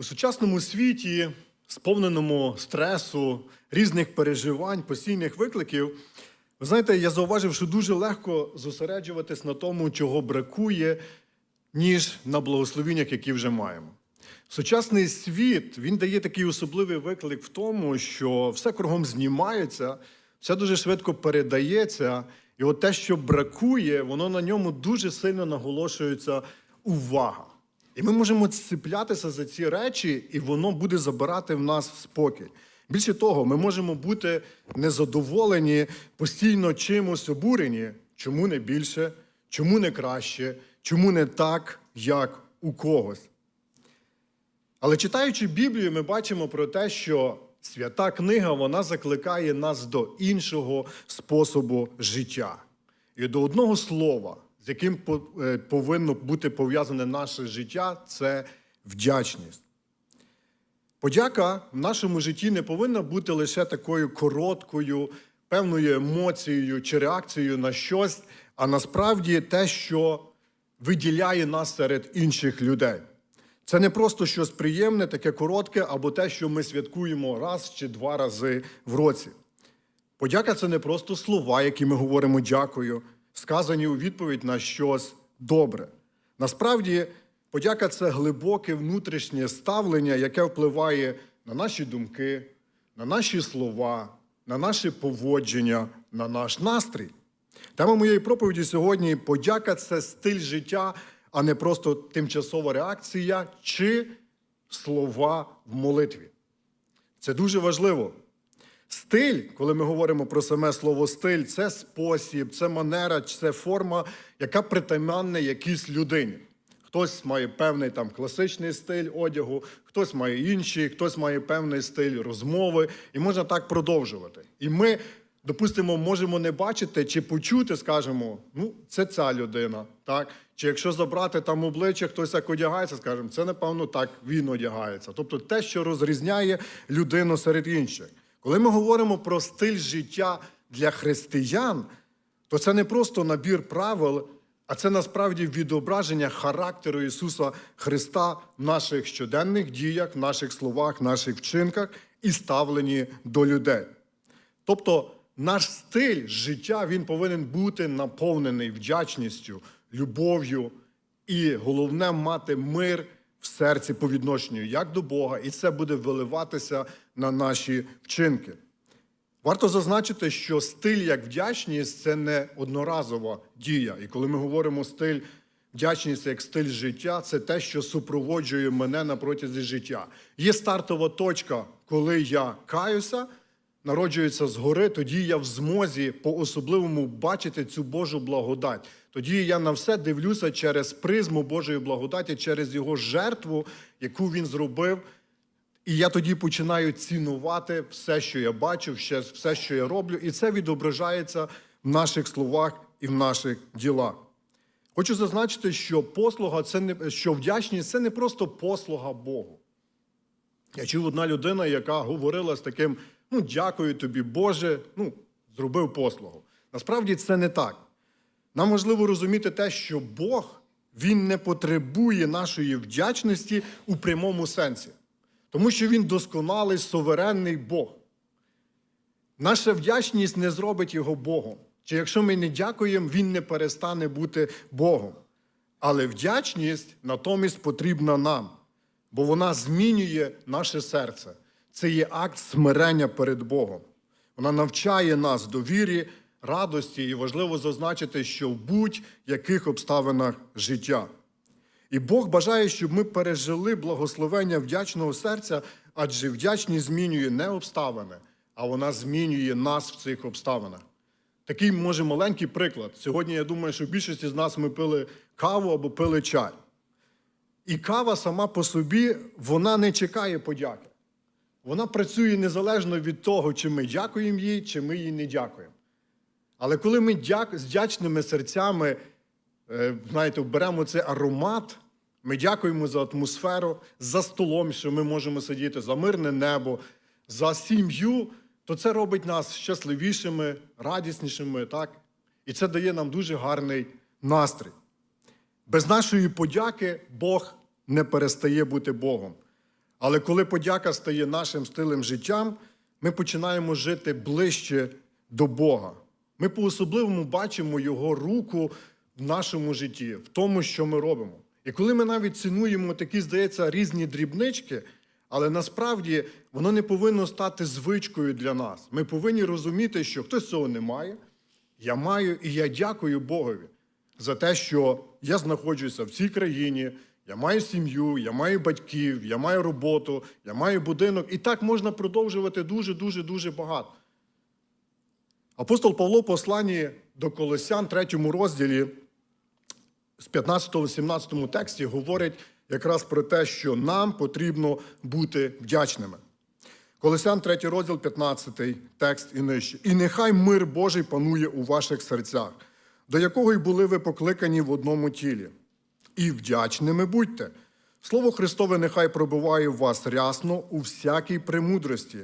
У сучасному світі, сповненому стресу, різних переживань, постійних викликів, ви знаєте, я зауважив, що дуже легко зосереджуватись на тому, чого бракує, ніж на благословіннях, які вже маємо. Сучасний світ він дає такий особливий виклик в тому, що все кругом знімається, все дуже швидко передається, і от те, що бракує, воно на ньому дуже сильно наголошується увага. І ми можемо цеплятися за ці речі, і воно буде забирати в нас спокій. Більше того, ми можемо бути незадоволені, постійно чимось обурені. Чому не більше, чому не краще, чому не так, як у когось. Але читаючи Біблію, ми бачимо про те, що свята книга вона закликає нас до іншого способу життя і до одного слова, з яким е, повинно бути пов'язане наше життя, це вдячність. Подяка в нашому житті не повинна бути лише такою короткою, певною емоцією чи реакцією на щось, а насправді те, що виділяє нас серед інших людей. Це не просто щось приємне, таке коротке, або те, що ми святкуємо раз чи два рази в році. Подяка це не просто слова, які ми говоримо дякую, сказані у відповідь на щось добре. Насправді, подяка це глибоке внутрішнє ставлення, яке впливає на наші думки, на наші слова, на наше поводження, на наш настрій. Тема моєї проповіді сьогодні подяка це стиль життя, а не просто тимчасова реакція чи слова в молитві. Це дуже важливо. Стиль, коли ми говоримо про саме слово стиль, це спосіб, це манера, це форма, яка притаманна якійсь людині. Хтось має певний там класичний стиль одягу, хтось має інший, хтось має певний стиль розмови, і можна так продовжувати. І ми, допустимо, можемо не бачити чи почути, скажемо, ну, це ця людина, так? Чи якщо забрати там обличчя, хтось як одягається, скажемо, це напевно так він одягається. Тобто те, що розрізняє людину серед інших. Коли ми говоримо про стиль життя для християн, то це не просто набір правил, а це насправді відображення характеру Ісуса Христа в наших щоденних діях, в наших словах, в наших вчинках і ставленні до людей. Тобто наш стиль життя він повинен бути наповнений вдячністю, любов'ю і головне мати мир в серці по відношенню як до Бога, і це буде виливатися на наші вчинки. Варто зазначити, що стиль як вдячність це не одноразова дія. І коли ми говоримо стиль вдячність як стиль життя, це те, що супроводжує мене на протязі життя. Є стартова точка, коли я каюся, народжується згори, тоді я в змозі по-особливому бачити цю Божу благодать. Тоді я на все дивлюся через призму Божої благодаті, через його жертву, яку він зробив. І я тоді починаю цінувати все, що я бачу, все, що я роблю, і це відображається в наших словах і в наших ділах. Хочу зазначити, що послуга це не що вдячність це не просто послуга Богу. Я чув одна людина, яка говорила з таким: ну, дякую тобі, Боже, ну, зробив послугу. Насправді це не так. Нам важливо розуміти те, що Бог Він не потребує нашої вдячності у прямому сенсі, тому що Він досконалий, суверенний Бог. Наша вдячність не зробить його Богом. Чи якщо ми не дякуємо, він не перестане бути Богом. Але вдячність натомість потрібна нам, бо вона змінює наше серце. Це є акт смирення перед Богом. Вона навчає нас довірі, радості, і важливо зазначити, що в будь-яких обставинах життя. І Бог бажає, щоб ми пережили благословення вдячного серця, адже вдячність змінює не обставини, а вона змінює нас в цих обставинах. Такий може маленький приклад. Сьогодні я думаю, що в більшості з нас ми пили каву або пили чай. І кава сама по собі вона не чекає подяки. Вона працює незалежно від того, чи ми дякуємо їй, чи ми їй не дякуємо. Але коли ми дяк... з вдячними серцями е, знаєте, беремо цей аромат, ми дякуємо за атмосферу, за столом, що ми можемо сидіти, за мирне небо, за сім'ю, то це робить нас щасливішими, радіснішими, так? І це дає нам дуже гарний настрій. Без нашої подяки Бог не перестає бути Богом. Але коли подяка стає нашим стилем життям, ми починаємо жити ближче до Бога. Ми по-особливому бачимо Його руку в нашому житті, в тому, що ми робимо. І коли ми навіть цінуємо такі, здається, різні дрібнички, але насправді воно не повинно стати звичкою для нас. Ми повинні розуміти, що хтось цього не має, я маю, і я дякую Богові за те, що я знаходжуся в цій країні, я маю сім'ю, я маю батьків, я маю роботу, я маю будинок. І так можна продовжувати дуже, дуже, багато. Апостол Павло в посланні до Колосян, третьому розділі, з 15-17 тексті говорить якраз про те, що нам потрібно бути вдячними. Колосян, 3 розділ, 15 текст і нижче. І нехай мир Божий панує у ваших серцях, до якого й були ви покликані в одному тілі. І вдячними будьте. Слово Христове нехай пробиває в вас рясно у всякій премудрості.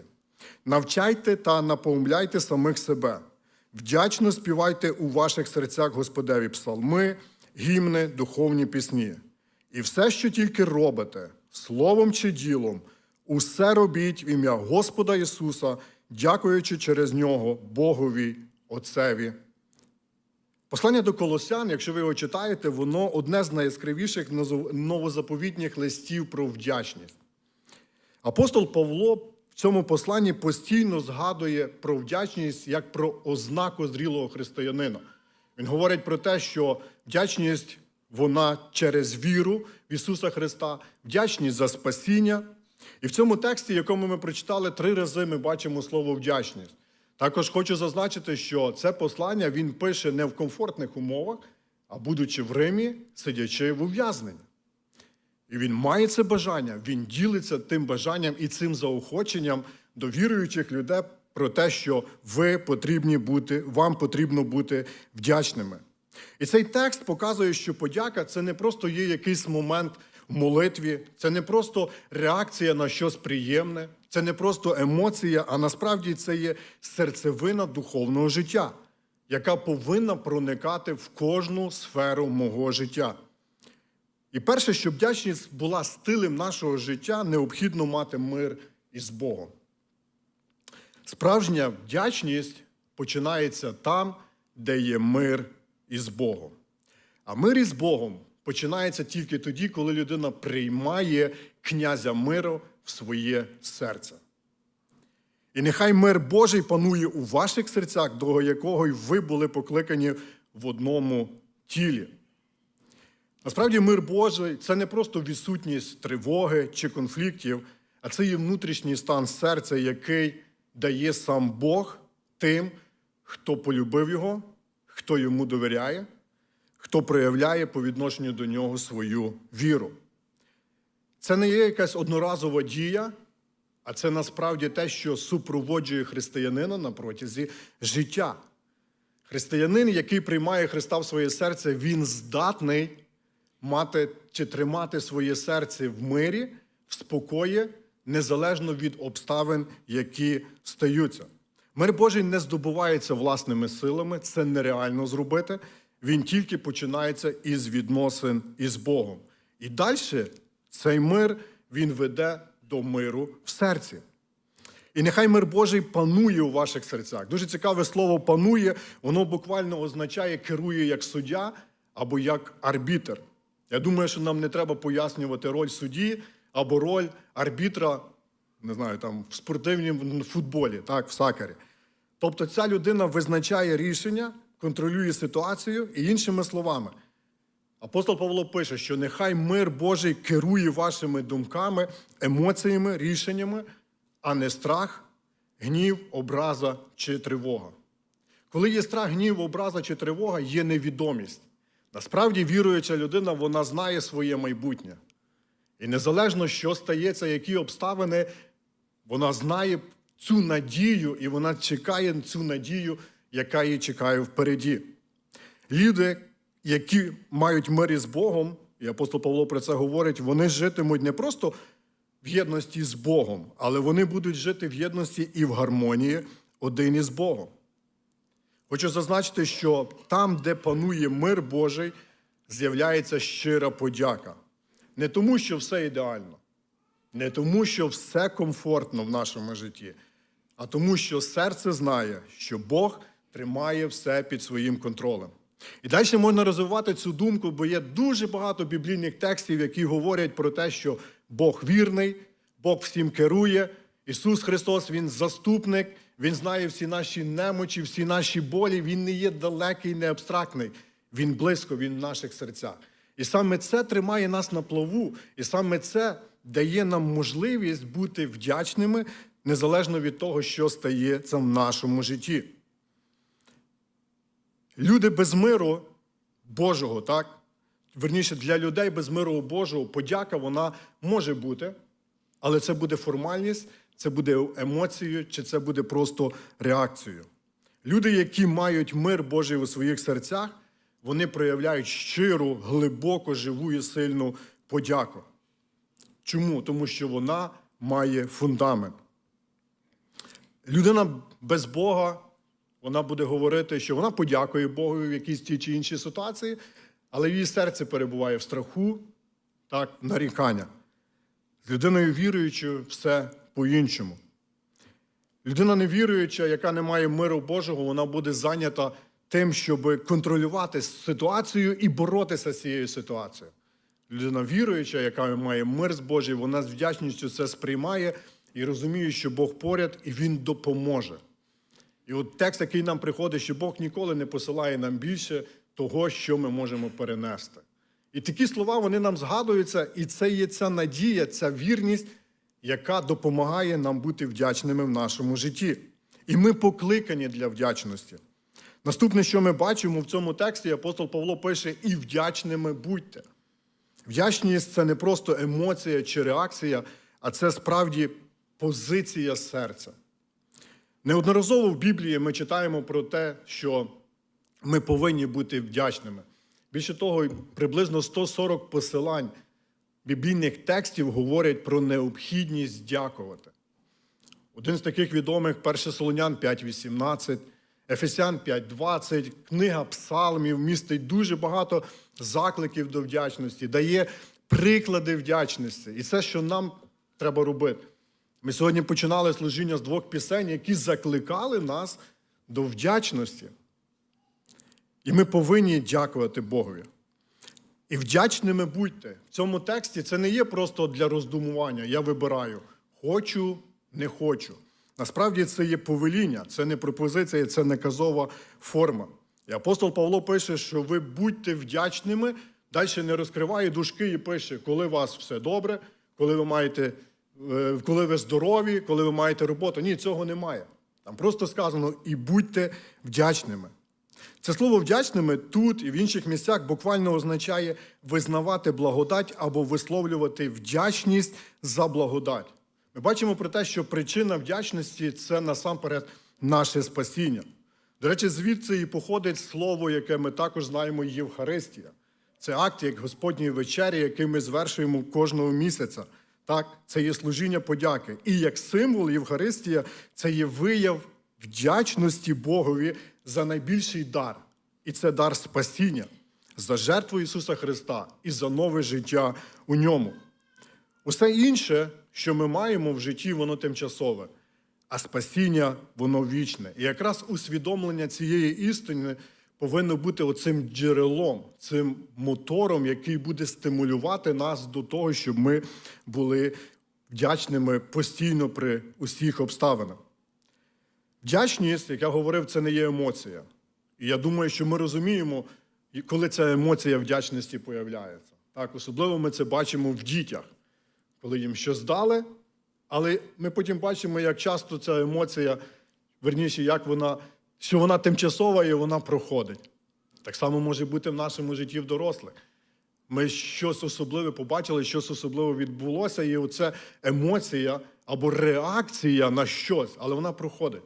Навчайте та наповняйте самих себе. Вдячно співайте у ваших серцях Господеві псалми, гімни, духовні пісні. І все, що тільки робите, словом чи ділом, усе робіть в ім'я Господа Ісуса, дякуючи через нього Богові, Отцеві. Послання до Колосян, якщо ви його читаєте, воно одне з найяскравіших новозаповітніх листів про вдячність. Апостол Павло в цьому посланні постійно згадує про вдячність як про ознаку зрілого християнина. Він говорить про те, що вдячність вона через віру в Ісуса Христа, вдячність за спасіння. І в цьому тексті, якому ми прочитали, три рази ми бачимо слово вдячність. Також хочу зазначити, що це послання він пише не в комфортних умовах, а будучи в Римі, сидячи в ув'язненні. І він має це бажання, він ділиться тим бажанням і цим заохоченням до віруючих людей про те, що ви потрібні бути, вам потрібно бути вдячними. І цей текст показує, що подяка це не просто є якийсь момент в молитві, це не просто реакція на щось приємне, це не просто емоція, а насправді це є серцевина духовного життя, яка повинна проникати в кожну сферу мого життя. І перше, щоб вдячність була стилем нашого життя, необхідно мати мир із Богом. Справжня вдячність починається там, де є мир із Богом. А мир із Богом починається тільки тоді, коли людина приймає князя миру в своє серце. І нехай мир Божий панує у ваших серцях, до якого й ви були покликані в одному тілі. Насправді, мир Божий це не просто відсутність тривоги чи конфліктів, а це є внутрішній стан серця, який дає сам Бог тим, хто полюбив його, хто йому довіряє, хто проявляє по відношенню до нього свою віру. Це не є якась одноразова дія, а це насправді те, що супроводжує християнина на протязі життя. Християнин, який приймає Христа в своє серце, він здатний мати чи тримати своє серце в мирі, в спокої, незалежно від обставин, які стаються. Мир Божий не здобувається власними силами, це нереально зробити. Він тільки починається із відносин із Богом. І далі цей мир він веде до миру в серці. І нехай мир Божий панує у ваших серцях. Дуже цікаве слово панує, воно буквально означає керує як суддя або як арбітр. Я думаю, що нам не треба пояснювати роль судді або роль арбітра, не знаю, там в спортивному футболі, так, в сакері. Тобто ця людина визначає рішення, контролює ситуацію і іншими словами. Апостол Павло пише, що нехай мир Божий керує вашими думками, емоціями, рішеннями, а не страх, гнів, образа чи тривога. Коли є страх, гнів, образа чи тривога, є невідомість. Насправді, віруюча людина, вона знає своє майбутнє. І незалежно, що стається, які обставини, вона знає цю надію, і вона чекає цю надію, яка її чекає впереді. Люди, які мають мир із Богом, і апостол Павло про це говорить, вони житимуть не просто в єдності з Богом, але вони будуть жити в єдності і в гармонії один із Богом. Хочу зазначити, що там, де панує мир Божий, з'являється щира подяка. Не тому, що все ідеально, Не тому, що все комфортно в нашому житті, а тому, що серце знає, що Бог тримає все під своїм контролем. І далі можна розвивати цю думку, бо є дуже багато біблійних текстів, які говорять про те, що Бог вірний, Бог всім керує. Ісус Христос, Він заступник, Він знає всі наші немочі, всі наші болі. Він не є далекий, не абстрактний. Він близько, Він в наших серцях. І саме це тримає нас на плаву, і саме це дає нам можливість бути вдячними незалежно від того, що стається в нашому житті. Люди без миру Божого, так? Верніше, для людей без миру Божого подяка вона може бути, але це буде формальність, це буде емоцією, чи це буде просто реакцією. Люди, які мають мир Божий у своїх серцях, вони проявляють щиру, глибоко живу і сильну подяку. Чому? Тому що вона має фундамент. Людина без Бога, вона буде говорити, що вона подякує Богу в якійсь тій чи іншій ситуації, але її серце перебуває в страху, так, нарікання. З людиною віруючою все по-іншому. Людина невіруюча, яка не має миру Божого, вона буде зайнята тим, щоб контролювати ситуацію і боротися з цією ситуацією. Людина віруюча, яка має мир з Божий, вона з вдячністю це сприймає і розуміє, що Бог поряд і Він допоможе. І от текст, який нам приходить, що Бог ніколи не посилає нам більше того, що ми можемо перенести. І такі слова вони нам згадуються, і це є ця надія, ця вірність, яка допомагає нам бути вдячними в нашому житті. І ми покликані для вдячності. Наступне, що ми бачимо в цьому тексті, апостол Павло пише: і вдячними будьте. Вдячність це не просто емоція чи реакція, а це справді позиція серця. Неодноразово в Біблії ми читаємо про те, що ми повинні бути вдячними. Більше того, приблизно 140 посилань біблійних текстів говорять про необхідність дякувати. Один з таких відомих 1 Солонян 5.18, Ефесян 5.20, книга Псалмів містить дуже багато закликів до вдячності, дає приклади вдячності. І це, що нам треба робити. Ми сьогодні починали служіння з двох пісень, які закликали нас до вдячності. І ми повинні дякувати Богові. І вдячними будьте. В цьому тексті це не є просто для роздумування. Я вибираю хочу, не хочу. Насправді це є повеління, це не пропозиція, це наказова форма. І апостол Павло пише, що ви будьте вдячними, далі не розкриває дужки і пише, коли у вас все добре, коли ви маєте, коли ви здорові, коли ви маєте роботу. Ні, цього немає. Там просто сказано і будьте вдячними. Це слово вдячними тут і в інших місцях буквально означає визнавати благодать або висловлювати вдячність за благодать. Ми бачимо про те, що причина вдячності це насамперед наше спасіння. До речі, звідси і походить слово, яке ми також знаємо Євхаристія. Це акт як Господньої вечері, який ми звершуємо кожного місяця. Так, це є служіння подяки. І як символ Євхаристія, це є вияв вдячності Богові за найбільший дар. І це дар спасіння за жертву Ісуса Христа і за нове життя у ньому. Усе інше, що ми маємо в житті, воно тимчасове, а спасіння воно вічне. І якраз усвідомлення цієї істини повинно бути оцим джерелом, цим мотором, який буде стимулювати нас до того, щоб ми були вдячними постійно при усіх обставинах. Вдячність, як я говорив, це не є емоція. І я думаю, що ми розуміємо, коли ця емоція вдячності появляється. Так, особливо ми це бачимо в дітях, коли їм щось дали, але ми потім бачимо, як часто ця емоція, верніше, як вона, що вона тимчасова і вона проходить. Так само може бути в нашому житті в дорослих. Ми щось особливе побачили, щось особливе відбулося, і оце емоція або реакція на щось, але вона проходить.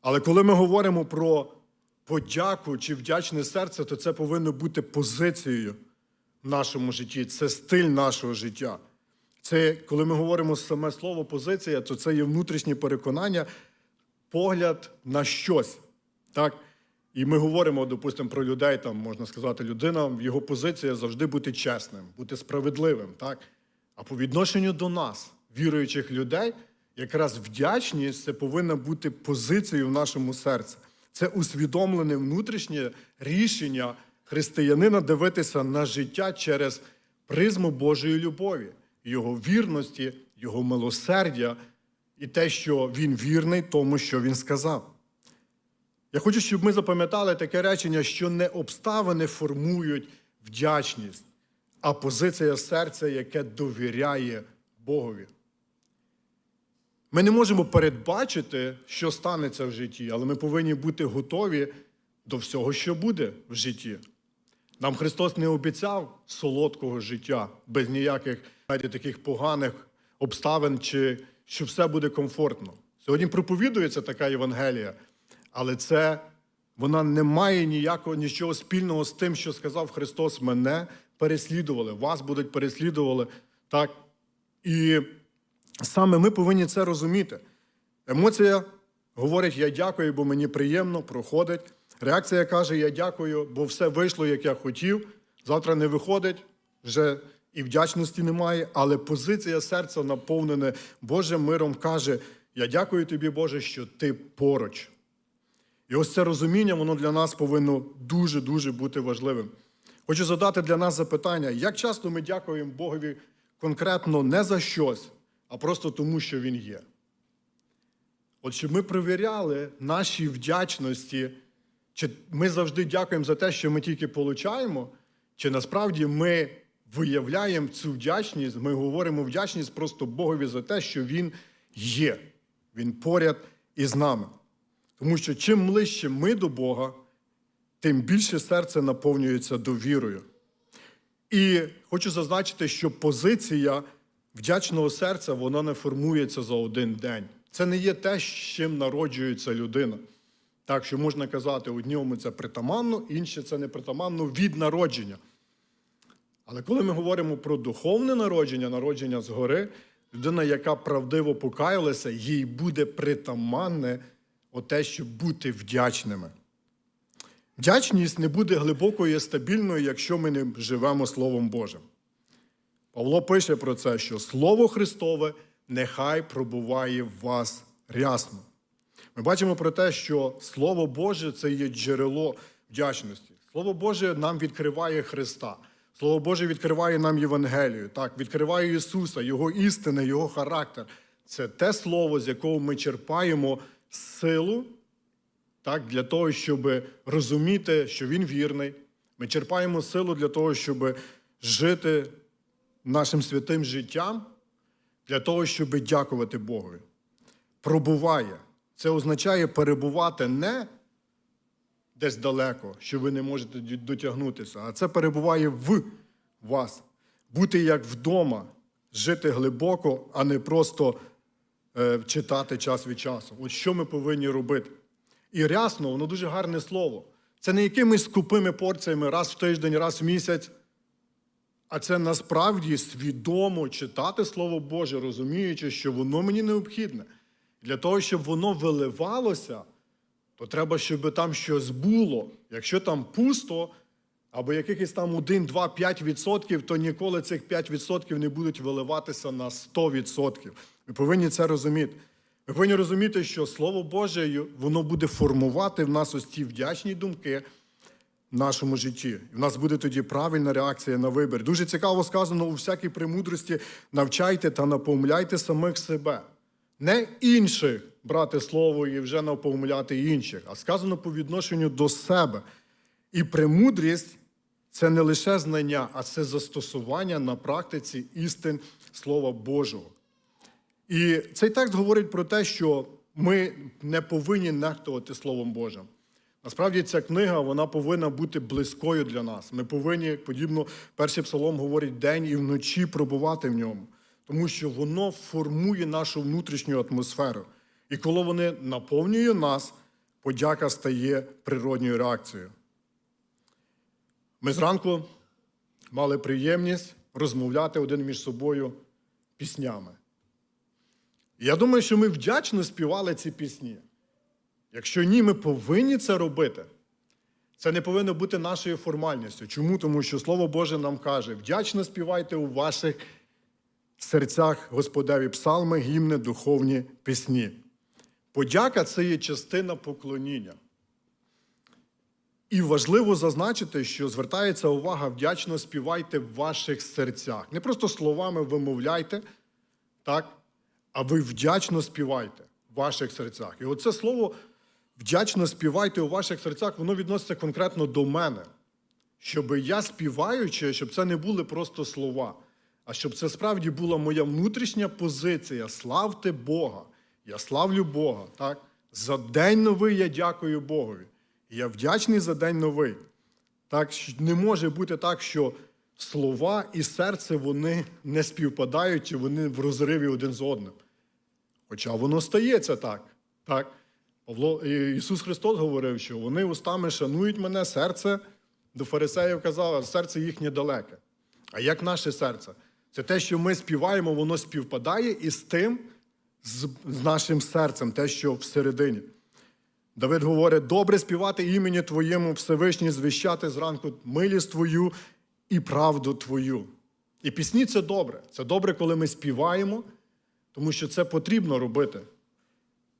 Але коли ми говоримо про подяку чи вдячне серце, то це повинно бути позицією в нашому житті, це стиль нашого життя. Це, коли ми говоримо саме слово позиція, то це є внутрішнє переконання, погляд на щось. Так? І ми говоримо, допустимо, про людей, там можна сказати, людина, його позиція завжди бути чесним, бути справедливим. Так? А по відношенню до нас, віруючих людей, якраз вдячність це повинна бути позицією в нашому серці. Це усвідомлене внутрішнє рішення християнина дивитися на життя через призму Божої любові, його вірності, його милосердя і те, що він вірний тому, що він сказав. Я хочу, щоб ми запам'ятали таке речення, що не обставини формують вдячність, а позиція серця, яке довіряє Богові. Ми не можемо передбачити, що станеться в житті, але ми повинні бути готові до всього, що буде в житті. Нам Христос не обіцяв солодкого життя без ніяких знаєте, таких поганих обставин, чи що все буде комфортно. Сьогодні проповідується така Євангелія, але це вона не має ніякого нічого спільного з тим, що сказав Христос: мене переслідували, вас будуть переслідували. Так? І саме ми повинні це розуміти. Емоція говорить: Я дякую, бо мені приємно, проходить. Реакція каже: Я дякую, бо все вийшло, як я хотів. Завтра не виходить, вже і вдячності немає, але позиція серця наповнене Божим миром каже: Я дякую тобі, Боже, що ти поруч. І ось це розуміння, воно для нас повинно дуже-дуже бути важливим. Хочу задати для нас запитання, як часто ми дякуємо Богові конкретно не за щось, а просто тому, що Він є. От щоб ми перевіряли наші вдячності, чи ми завжди дякуємо за те, що ми тільки получаємо, чи насправді ми виявляємо цю вдячність, ми говоримо вдячність просто Богові за те, що Він є, Він поряд із нами. Тому що чим ближче ми до Бога, тим більше серце наповнюється довірою. І хочу зазначити, що позиція вдячного серця вона не формується за один день. Це не є те, з чим народжується людина. Так що можна казати, одному це притаманно, інше це не притаманно від народження. Але коли ми говоримо про духовне народження, народження згори, людина, яка правдиво покаялася, їй буде притаманне оте, щоб бути вдячними. Вдячність не буде глибокою і стабільною, якщо ми не живемо Словом Божим. Павло пише про це, що Слово Христове нехай пробуває в вас рясно. Ми бачимо про те, що Слово Боже це є джерело вдячності. Слово Боже нам відкриває Христа. Слово Боже відкриває нам Євангелію, так, відкриває Ісуса, Його істини, Його характер. Це те слово, з якого ми черпаємо силу так, для того, щоб розуміти, що Він вірний. Ми черпаємо силу для того, щоб жити нашим святим життям, для того, щоб дякувати Богові. Пробуває. Це означає перебувати не десь далеко, що ви не можете дотягнутися, а це перебуває в вас. Бути як вдома, жити глибоко, а не просто е, читати час від часу. От що ми повинні робити. І рясно, воно дуже гарне слово. Це не якимись скупими порціями раз в тиждень, раз в місяць. А це насправді свідомо читати Слово Боже, розуміючи, що воно мені необхідне. Для того, щоб воно виливалося, то треба, щоб там щось було. Якщо там пусто, або якихось там 1, 2, 5%, то ніколи цих 5% не будуть виливатися на 100%. Ми повинні це розуміти. Ми повинні розуміти, що Слово Боже воно буде формувати в нас ось ці вдячні думки в нашому житті. І в нас буде тоді правильна реакція на вибір. Дуже цікаво сказано у всякій премудрості навчайте та напомляйте самих себе. Не інших брати слово і вже напомляти інших, а сказано по відношенню до себе. І премудрість це не лише знання, а це застосування на практиці істин Слова Божого. І цей текст говорить про те, що ми не повинні нехтувати Словом Божим. Насправді ця книга вона повинна бути близькою для нас. Ми повинні, подібно, перший псалом говорить день і вночі пробувати в ньому, тому що воно формує нашу внутрішню атмосферу. І коли вони наповнює нас, подяка стає природньою реакцією. Ми зранку мали приємність розмовляти один між собою піснями. Я думаю, що ми вдячно співали ці пісні. Якщо ні, ми повинні це робити. Це не повинно бути нашою формальністю. Чому? Тому що Слово Боже нам каже: вдячно співайте у ваших серцях Господеві псалми, гімни, духовні пісні. Подяка це є частина поклоніння. І важливо зазначити, що звертається увага вдячно співайте в ваших серцях. Не просто словами вимовляйте, так, а ви вдячно співайте в ваших серцях. І оце слово вдячно співайте у ваших серцях, воно відноситься конкретно до мене. Щоб я співаючи, щоб це не були просто слова, а щоб це справді була моя внутрішня позиція. Славте Бога. Я славлю Бога. Так? За день новий я дякую Богові. Я вдячний за день новий. Так, не може бути так, що слова і серце вони не співпадають, чи вони в розриві один з одним. Хоча воно стається так. так. Павло, Ісус Христос говорив, що вони устами шанують мене, серце до фарисеїв казав, серце їхнє далеке. А як наше серце? Це те, що ми співаємо, воно співпадає із тим, з, з нашим серцем, те, що всередині. Давид говорить: добре співати імені Твоєму, Всевишній звіщати зранку милість Твою і правду Твою. І пісні це добре. Це добре, коли ми співаємо, тому що це потрібно робити.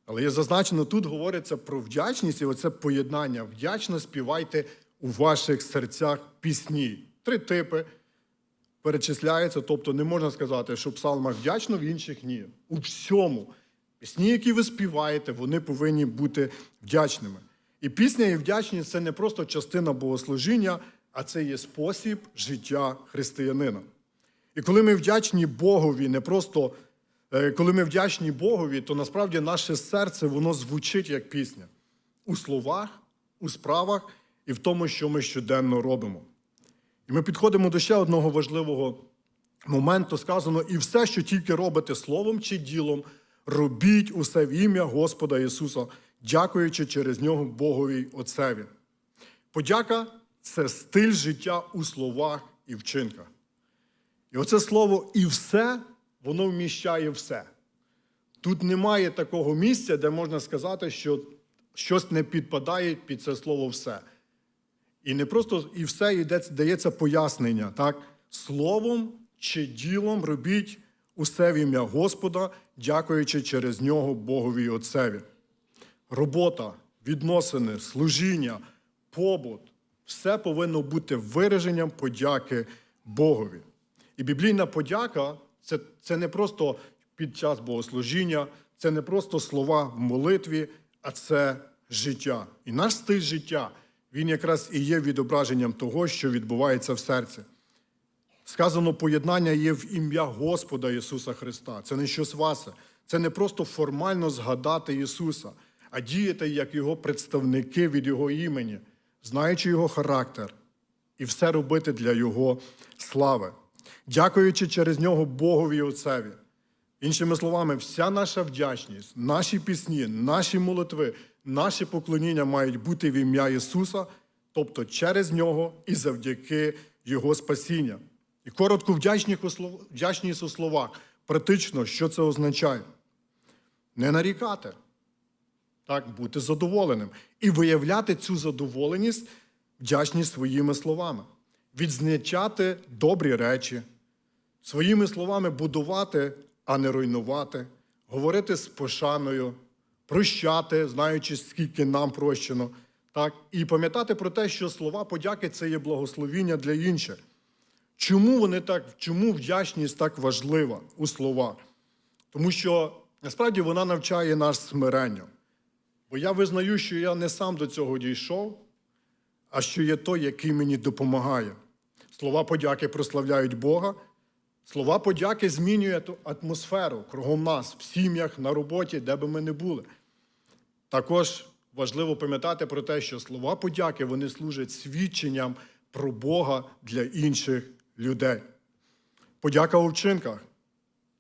Але є зазначено, тут говориться про вдячність і оце поєднання. Вдячно співайте у ваших серцях пісні. Три типи перечисляються, тобто не можна сказати, що в псалмах вдячно, в інших ні. У всьому. Пісні, які ви співаєте, вони повинні бути вдячними. І пісня і вдячність це не просто частина богослужіння, а це є спосіб життя християнина. І коли ми вдячні Богові, не просто е, коли ми вдячні Богові, то насправді наше серце воно звучить як пісня у словах, у справах і в тому, що ми щоденно робимо. І ми підходимо до ще одного важливого моменту. Сказано, і все, що тільки робите словом чи ділом, робіть усе в ім'я Господа Ісуса, дякуючи через нього Богові Отцеві. Подяка це стиль життя у словах і вчинках. І оце слово і все, воно вміщає все. Тут немає такого місця, де можна сказати, що щось не підпадає під це слово все. І не просто і все йде, дається пояснення, так? Словом чи ділом робіть усе в ім'я Господа, дякуючи через нього Богові і Отцеві. Робота, відносини, служіння, побут все повинно бути вираженням подяки Богові. І біблійна подяка це, це не просто під час богослужіння, це не просто слова в молитві, а це життя. І наш стиль життя, він якраз і є відображенням того, що відбувається в серці. Сказано, поєднання є в ім'я Господа Ісуса Христа. Це не щось ваше. Це не просто формально згадати Ісуса, а діяти як Його представники від Його імені, знаючи Його характер, і все робити для Його слави, дякуючи через нього Богові Отцеві. Іншими словами, вся наша вдячність, наші пісні, наші молитви, наші поклоніння мають бути в ім'я Ісуса, тобто через нього і завдяки Його спасіння. І коротко вдячність у у словах. Практично, що це означає? Не нарікати, так, бути задоволеним. І виявляти цю задоволеність, вдячність своїми словами, відзначати добрі речі, своїми словами будувати, а не руйнувати, говорити з пошаною, прощати, знаючи, скільки нам прощено, так, і пам'ятати про те, що слова подяки це є благословіння для інших. Чому вони так, чому вдячність так важлива у словах? Тому що насправді вона навчає нас смиренню. Бо я визнаю, що я не сам до цього дійшов, а що є той, який мені допомагає. Слова подяки прославляють Бога. Слова подяки змінюють атмосферу кругом нас, в сім'ях, на роботі, де би ми не були. Також важливо пам'ятати про те, що слова подяки вони служать свідченням про Бога для інших людей. Подяка у вчинках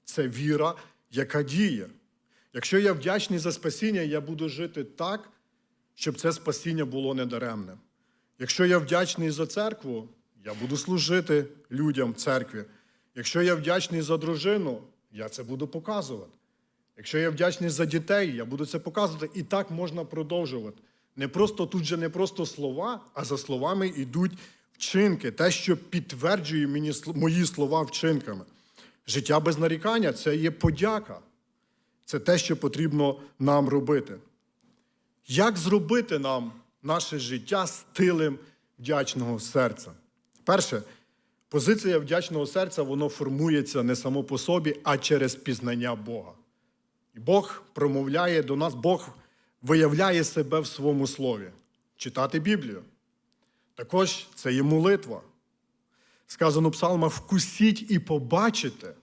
це віра, яка діє. Якщо я вдячний за спасіння, я буду жити так, щоб це спасіння було недаремним. Якщо я вдячний за церкву, я буду служити людям в церкві. Якщо я вдячний за дружину, я це буду показувати. Якщо я вдячний за дітей, я буду це показувати. І так можна продовжувати. Не просто тут же не просто слова, а за словами йдуть вчинки, те, що підтверджує мені мої слова вчинками. Життя без нарікання це є подяка. Це те, що потрібно нам робити. Як зробити нам наше життя стилем вдячного серця? Перше, позиція вдячного серця воно формується не само по собі, а через пізнання Бога. І Бог промовляє до нас, Бог виявляє себе в своєму слові. Читати Біблію. Також це є молитва. Сказано в вкусіть і побачите.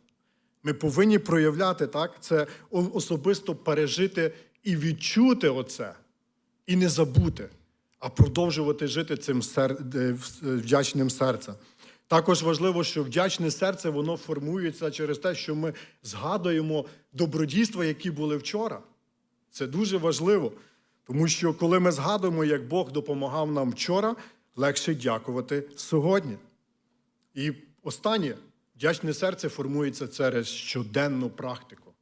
Ми повинні проявляти так, це особисто пережити і відчути оце, і не забути, а продовжувати жити цим е, е, вдячним серцем. Також важливо, що вдячне серце воно формується через те, що ми згадуємо добродійства, які були вчора. Це дуже важливо, тому що коли ми згадуємо, як Бог допомагав нам вчора, легше дякувати сьогодні. І останнє, вдячне серце формується через щоденну практику.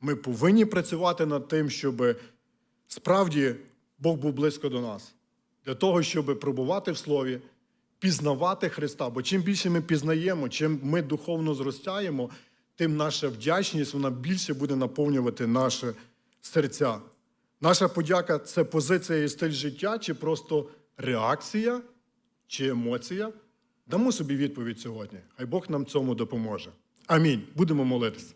Ми повинні працювати над тим, щоб справді Бог був близько до нас, для того, щоб пробувати в слові, пізнавати Христа. Бо чим більше ми пізнаємо, чим ми духовно зростаємо, тим наша вдячність вона більше буде наповнювати наше серця. Наша подяка це позиція і стиль життя, чи просто реакція, чи емоція. Дамо собі відповідь сьогодні. Хай Бог нам цьому допоможе. Амінь. Будемо молитися.